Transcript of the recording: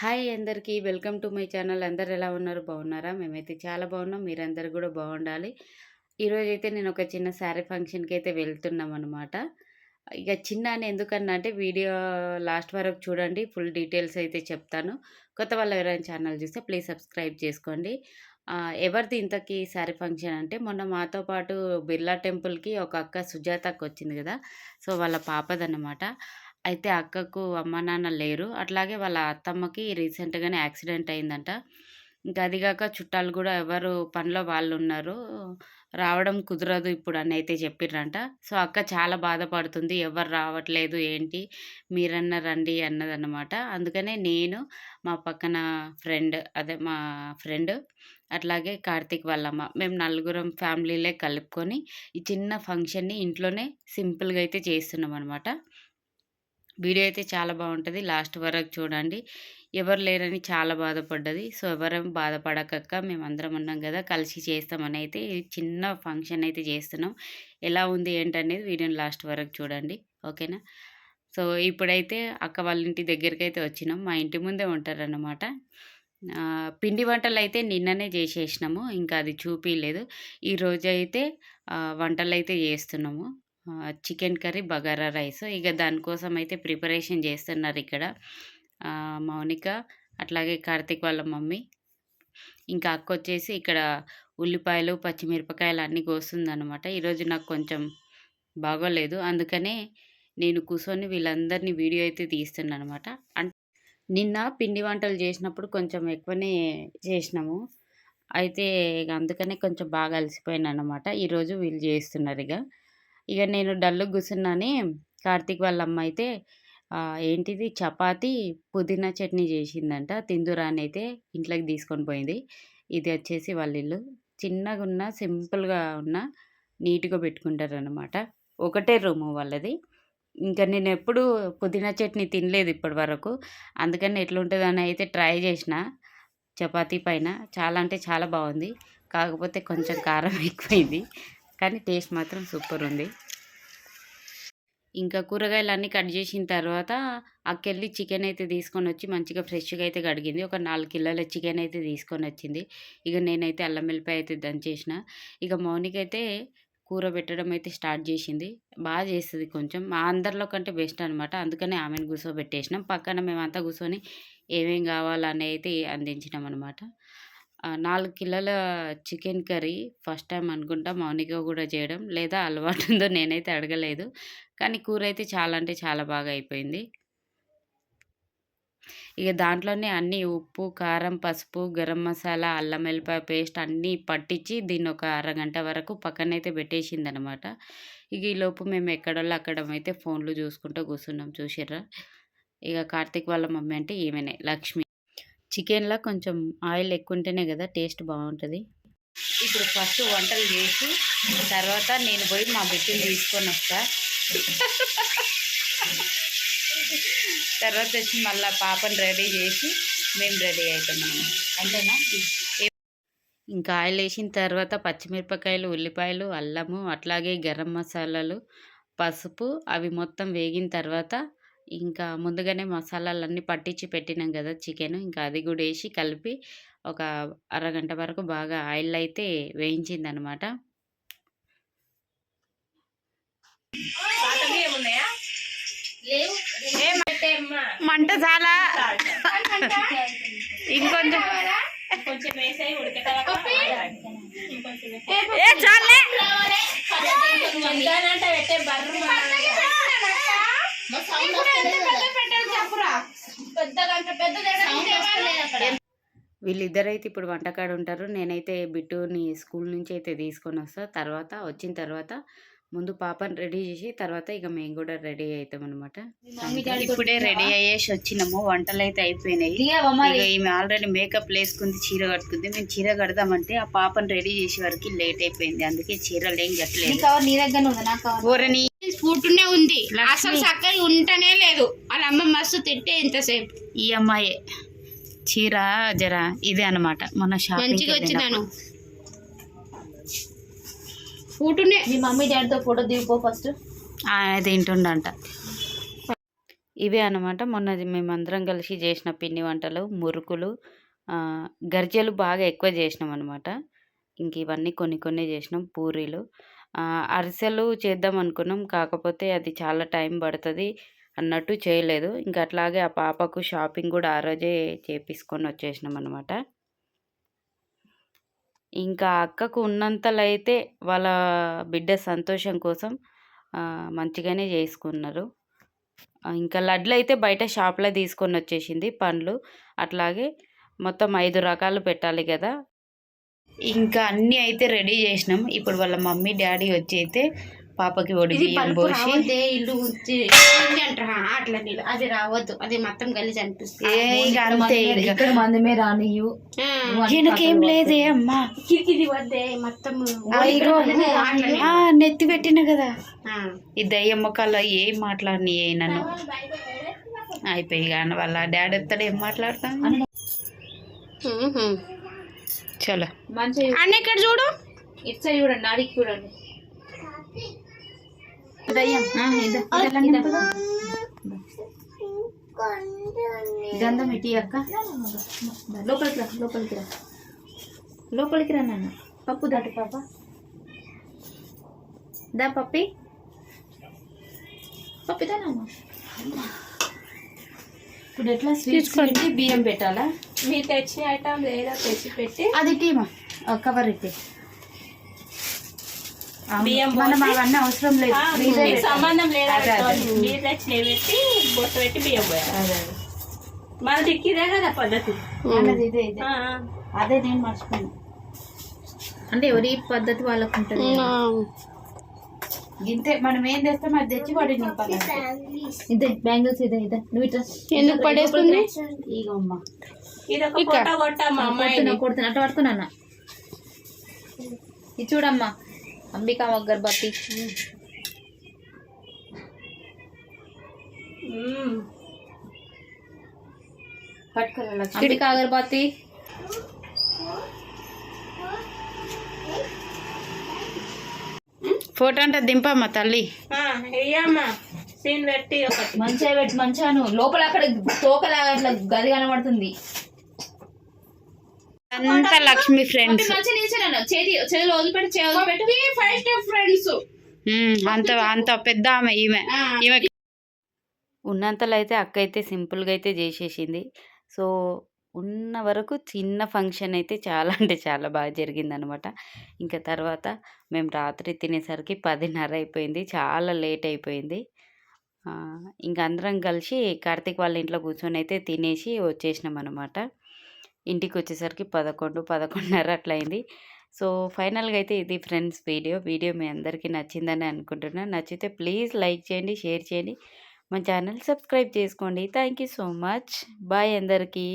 Hi అందరికీ. Welcome to my channel. అందరు ఎలా ఉన్నారు? బాగున్నారా? మేమైతే చాలా బాగున్నాం. మీరందరూ కూడా బాగుండాలి. ఈరోజైతే నేను ఒక చిన్న శారీ ఫంక్షన్కి అయితే వెళ్తున్నాం అనమాట ఇక చిన్న అని ఎందుకన్నా అంటే వీడియో లాస్ట్ వరకు చూడండి. ఫుల్ డీటెయిల్స్ అయితే చెప్తాను. కొత్త వాళ్ళు ఎవరైనా ఛానల్ చూస్తే ప్లీజ్ సబ్స్క్రైబ్ చేసుకోండి. ఎవరిది ఇంతకీ శారీ ఫంక్షన్ అంటే మొన్న మాతో పాటు బిర్లా టెంపుల్కి ఒక అక్క సుజాతకు వచ్చింది కదా. సో వాళ్ళ పాపదన్నమాట. అయితే అక్కకు అమ్మ నాన్న లేరు. అట్లాగే వాళ్ళ అత్తమ్మకి రీసెంట్గానే యాక్సిడెంట్ అయిందంట. ఇంకా అదిగాక చుట్టాలు కూడా ఎవరు పనిలో వాళ్ళు ఉన్నారు రావడం కుదరదు ఇప్పుడు అని అయితే చెప్పిర్రంట. సో అక్క చాలా బాధపడుతుంది. ఎవరు రావట్లేదు ఏంటి? మీరన్న రండి అన్నదన్నమాట. అందుకనే నేను మా పక్కన ఫ్రెండ్ అదే మా ఫ్రెండ్ అట్లాగే కార్తీక్ వాళ్ళమ్మ మేము నలుగురం ఫ్యామిలీలే కలుపుకొని ఈ చిన్న ఫంక్షన్ని ఇంట్లోనే సింపుల్గా అయితే చేస్తున్నాం అనమాట వీడియో అయితే చాలా బాగుంటుంది. లాస్ట్ వరకు చూడండి. ఎవరు లేరని చాలా బాధపడ్డది. సో ఎవరేం బాధపడకక్క మేమందరం ఉన్నాం కదా కలిసి చేస్తామని అయితే చిన్న ఫంక్షన్ అయితే చేస్తున్నాం. ఎలా ఉంది ఏంటనేది వీడియోని లాస్ట్ వరకు చూడండి. ఓకేనా? సో ఇప్పుడైతే అక్క వాళ్ళ ఇంటి దగ్గరికి అయితే వచ్చినాం. మా ఇంటి ముందే ఉంటారన్నమాట. పిండి వంటలు అయితే నిన్ననే చేసేసినాము. ఇంకా అది చూపించలేదు ఈరోజు అయితే వంటలు అయితే చేస్తున్నాము. Chicken curry bagara rice. ఇక దానికోసం అయితే ప్రిపరేషన్ చేస్తున్నారు ఇక్కడ మౌనిక అట్లాగే కార్తీక్ వాళ్ళ మమ్మీ. ఇంకా అక్క వచ్చేసి ఇక్కడ ఉల్లిపాయలు పచ్చిమిరపకాయలు అన్నీ కోస్తుందన్నమాట. ఈరోజు నాకు కొంచెం బాగోలేదు. అందుకనే నేను కూర్చొని వీళ్ళందరినీ వీడియో అయితే తీస్తున్నాను అనమాట అంటే నిన్న పిండి వంటలు చేసినప్పుడు కొంచెం ఎక్కువనే చేసినాము. అయితే ఇక అందుకనే కొంచెం బాగా అలసిపోయాను అనమాట ఈరోజు వీళ్ళు చేస్తున్నారు ఇక. ఇక నేను డల్లు కూర్చున్నాని కార్తీక్ వాళ్ళ అమ్మ అయితే ఏంటిది చపాతి పుదీనా చట్నీ చేసిందంట. తిందురా అని అయితే ఇంట్లోకి తీసుకొని పోయింది. ఇది వచ్చేసి వాళ్ళ ఇల్లు. చిన్నగా ఉన్న సింపుల్గా ఉన్న నీట్గా పెట్టుకుంటారనమాట ఒకటే రూము వాళ్ళది. ఇంకా నేను ఎప్పుడు పుదీనా చట్నీ తినలేదు ఇప్పటి వరకు. అందుకని ఎట్లుంటుందని అయితే ట్రై చేసిన చపాతీ పైన. చాలా అంటే చాలా బాగుంది. కాకపోతే కొంచెం కారం ఎక్కువైంది. కానీ టేస్ట్ మాత్రం సూపర్ ఉంది. ఇంకా కూరగాయలు అన్నీ కట్ చేసిన తర్వాత అక్కెళ్ళి చికెన్ అయితే తీసుకొని వచ్చి మంచిగా ఫ్రెష్గా అయితే కడిగింది. ఒక నాలుగు కిలోల చికెన్ అయితే తీసుకొని వచ్చింది. ఇక నేనైతే అల్లం వెల్లిపాయ అయితే దంచేసిన ఇక మౌనిక అయితే కూర పెట్టడం అయితే స్టార్ట్ చేసింది. బాగా చేస్తుంది కొంచెం. మా అందరిలో కంటే బెస్ట్ అనమాట అందుకనే ఆమెను కూర్చోబెట్టేసినాం. పక్కన మేమంతా కూర్చొని ఏమేం కావాలని అయితే అందించినాం అనమాట నాలుగు కిలోల చికెన్ కర్రీ ఫస్ట్ టైం అనుకుంటా మౌనిక కూడా చేయడం. లేదా అలవాటు ఉందో నేనైతే అడగలేదు. కానీ కూర అయితే చాలా అంటే చాలా బాగా అయిపోయింది. ఇక దాంట్లోనే అన్నీ ఉప్పు కారం పసుపు గరం మసాలా అల్లం వెల్లిపాయ పేస్ట్ అన్నీ పట్టించి దీన్ని ఒక అరగంట వరకు పక్కనైతే పెట్టేసింది అనమాట ఇక ఈ లోపు మేము ఎక్కడోళ్ళు అక్కడ అయితే ఫోన్లు చూసుకుంటూ కూర్చున్నాం. చూసిర్రా? ఇక కార్తీక్ వాళ్ళ మమ్మీ అంటే ఈమెనే లక్ష్మి. చికెన్లో కొంచెం ఆయిల్ ఎక్కువ ఉంటేనే కదా టేస్ట్ బాగుంటుంది ఇప్పుడు ఫస్ట్ వంటలు చేసి తర్వాత నేను పోయి మా బిడ్డని తీసుకొని వస్తా. తర్వాత వచ్చి మళ్ళీ పాపని రెడీ చేసి మేము రెడీ అవుతున్నాము అంతేనా? ఇంకా ఆయిల్ వేసిన తర్వాత పచ్చిమిరపకాయలు ఉల్లిపాయలు అల్లము అట్లాగే గరం మసాలాలు పసుపు అవి మొత్తం వేగిన తర్వాత ఇంకా ముందుగానే మసాలాలన్నీ పట్టించి పెట్టినాం కదా చికెన్. ఇంకా అది కూడా వేసి కలిపి ఒక అరగంట వరకు బాగా ఆయిల్ అయితే వేయించింది అనమాట మంట చాలా. ఇంకొంచెం. ఏ చాలే. వీళ్ళిద్దరైతే ఇప్పుడు వంటకాడు ఉంటారు. నేనైతే బిట్టుని స్కూల్ నుంచి అయితే తీసుకొని వస్తా. తర్వాత వచ్చిన తర్వాత ముందు పాపని రెడీ చేసి తర్వాత ఇక మేము కూడా రెడీ అవుతాం అనమాట ఇప్పుడే రెడీ అయ్యేసి వచ్చినాము. వంటలు అయితే అయిపోయినాయి ఈమె ఆల్రెడీ మేకప్ వేసుకుంది చీర కట్టుకుంది. మేము చీర కడదామంటే ఆ పాపని రెడీ చేసే వరకు లేట్ అయిపోయింది. అందుకే చీరలు ఏం కట్టలేదు. ఉంది ఫుడ్నే ఉంది. అసలు చక్కగా ఉంటనే లేదు. వాళ్ళ అమ్మ మస్తు తిట్టే ఇంతసేపు. ఈ అమ్మాయి. చీర జర ఇదే అనమాట మన మంచిగా షాపింగ్ వచ్చిందాను ఫుడ్నే మీ మమ్మీ డాడీతో ఫోటో దిగిపో ఫస్ట్. ఆయన తింటుండంట ఇవే అన్నమాట. మొన్న మేమందరం కలిసి చేసిన పిండి వంటలు మురుకులు ఆ, గర్జెలు బాగా ఎక్కువ చేసినాం అనమాట ఇంక ఇవన్నీ కొన్ని కొన్ని చేసినాం. పూరీలు. అరిసెలు చేద్దాం అనుకున్నాం కాకపోతే అది చాలా టైం పడుతుంది అన్నట్టు చేయలేదు. ఇంకా అట్లాగే ఆ పాపకు షాపింగ్ కూడా ఆ రోజే చేపించుకొని వచ్చేసినాం అనమాట ఇంకా అక్కకు ఉన్నంతలో అయితే వాళ్ళ బిడ్డ సంతోషం కోసం మంచిగానే చేసుకున్నారు. ఇంకా లడ్లు అయితే బయట షాప్లో తీసుకొని వచ్చేసింది పండ్లు. అట్లాగే మొత్తం ఐదు రకాలు పెట్టాలి కదా. ఇంకా అన్నీ అయితే రెడీ చేసినాం. ఇప్పుడు వాళ్ళ మమ్మీ డాడీ వచ్చి అయితే పాపకి ఒడి బియ్యం పోసి ఇల్లు అట్లా అది రావద్దు. అది మొత్తం గలీజ్ అనిపిస్తుంది. ఏ ఇక అంతే ఇక. ఇక్కడ మందమే రానియు ఈయనకేం లేదే అమ్మా. కిరికిది వద్దే మొత్తం నెత్తి పెట్టిన కదా. ఈ మొక్కల్లో ఏం మాట్లాడిని నన్ను అయిపోయి కానీ వాళ్ళ డాడీ వస్తాడు ఏం మాట్లాడతాను. చలో. మంచిగా అన్న ఇక్కడ చూడు? ఇటు సైడ్ చూడండి అడిగి చూడండి. గంధం ఇటీ అక్క. లోపలికి రా లోపలికి రా. లోపలికి రా నాన్న. పప్పు దాటు పాప. దా పప్పి. పప్పిదా నాన్న. ఇప్పుడు ఎట్లా స్వీట్స్ బియ్యం పెట్టాలా? మీరు తెచ్చిన ఐటమ్ ఏదో తెచ్చి పెట్టి అది టీమా? కవర్ ఇట్టి బియ్యం మనం అవన్నీ అవసరం లేదు. మీకు సంబంధం లేదా. మీరు తెచ్చినవి పెట్టి బొట్ట పెట్టి బియ్యం పోయాలి. అదే మన దిక్కిదే కదా పద్ధతి. అన్నది ఇదే ఇదే. ఆ, అదే నేను మర్చిపోయాను. అంటే ఎవరి పద్ధతి వాళ్ళకు ఉంటుంది. ఇంతే మనం ఏం చేస్తాం అది తెచ్చి వాడి నింపాలి. ఇదే బ్యాంగిల్స్ ఇదే ఇదే. నువ్వు ఇట్లా. ఎందుకు పడేస్తుంది? ఇగో అమ్మ. ఇది ఒక ఫోటో కొట్టమ్మా అమ్మాయి కొడుతున్నా కొడుతున్నా. అట్లా పట్టుకున్నా ఇది చూడమ్మా. అంబికా అగర్బత్తి పట్టుకోవాలి అంబికా అగర్బత్తి ఫోటో అంటే దింపమ్మా తల్లి. వెయ్యమ్మా. సీన్ పెట్టి ఒకటి. మంచిగా పెట్టి మంచిగా లోపల అక్కడ తోకలాగా అట్లా గది కనబడుతుంది. అంతా లక్ష్మి ఫ్రెండ్స్ మంచిగా నిల్చోనన్న చేతి చేతిలో వదిలిపెట్టి చేయి వదిలిపెట్టి. ఫస్ట్ ఫ్రెండ్స్ అంత అంత పెద్ద ఆమె ఈమె. ఈమె ఉన్నంతలో అయితే అక్క అయితే సింపుల్గా అయితే చేసేసింది. సో ఉన్న వరకు చిన్న ఫంక్షన్ అయితే చాలా అంటే చాలా బాగా జరిగిందనమాట. ఇంకా తర్వాత మేము రాత్రి తినేసరికి పదిన్నర అయిపోయింది. చాలా లేట్ అయిపోయింది. ఇంక అందరం కలిసి కార్తీక్ వాళ్ళ ఇంట్లో కూర్చొని అయితే తినేసి వచ్చేసినాం అనమాట ఇంటికి వచ్చేసరికి పదకొండు పదకొండున్నర అట్లా అయింది సో ఫైనల్గా అయితే ఇది ఫ్రెండ్స్ వీడియో. వీడియో మీ అందరికీ నచ్చిందని అనుకుంటున్నాను నచ్చితే ప్లీజ్ లైక్ చేయండి షేర్ చేయండి. మా ఛానల్ సబ్స్క్రైబ్ చేసుకోండి. Thank you so much. Bye అందరికీ.